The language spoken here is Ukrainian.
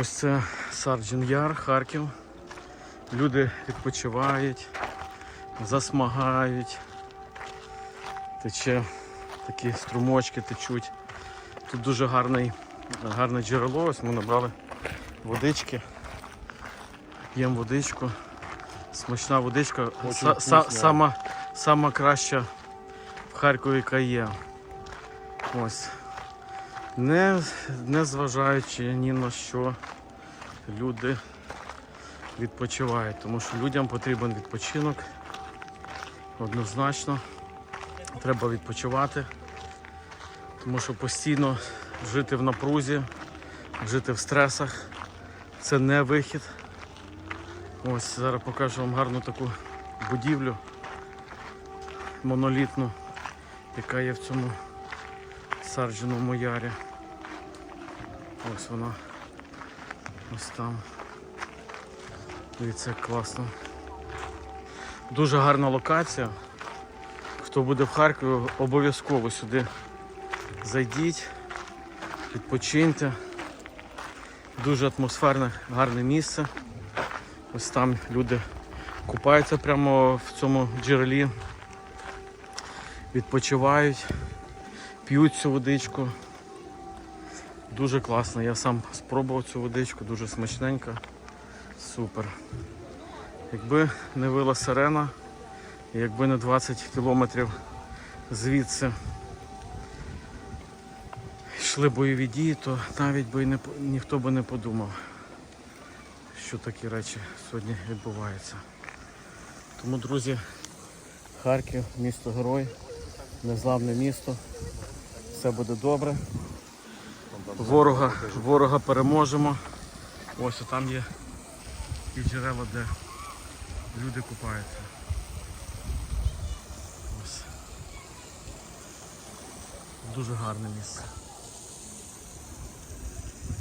Ось це Сарджин Яр, Харків. Люди відпочивають, засмагають. Тече такі струмочки течуть. Тут дуже гарний, гарне джерело. Ось ми набрали водички. П'ємо водичку. Смачна водичка. Са- сама, сама краща в Харкові, яка є. Ось. Не, не зважаючи ні на що люди відпочивають, тому що людям потрібен відпочинок. Однозначно. Треба відпочивати, тому що постійно жити в напрузі, жити в стресах це не вихід. Ось зараз покажу вам гарну таку будівлю монолітну, яка є в цьому сардженому ярі. Ось вона. Ось там. Дивіться, як класно. Дуже гарна локація. Хто буде в Харкові, обов'язково сюди зайдіть, відпочиньте. Дуже атмосферне, гарне місце. Ось там люди купаються прямо в цьому джерелі, відпочивають, п'ють цю водичку. Дуже класно. Я сам спробував цю водичку, дуже смачненька. Супер. Якби не вила сирена, якби не 20 кілометрів звідси йшли бойові дії, то навіть би не, ніхто би не подумав, що такі речі сьогодні відбуваються. Тому, друзі, Харків, місто герой, незламне місто. Все буде добре. Ворога, ворога переможемо. Ось там є і джерела, де люди купаються. Ось. Дуже гарне місце.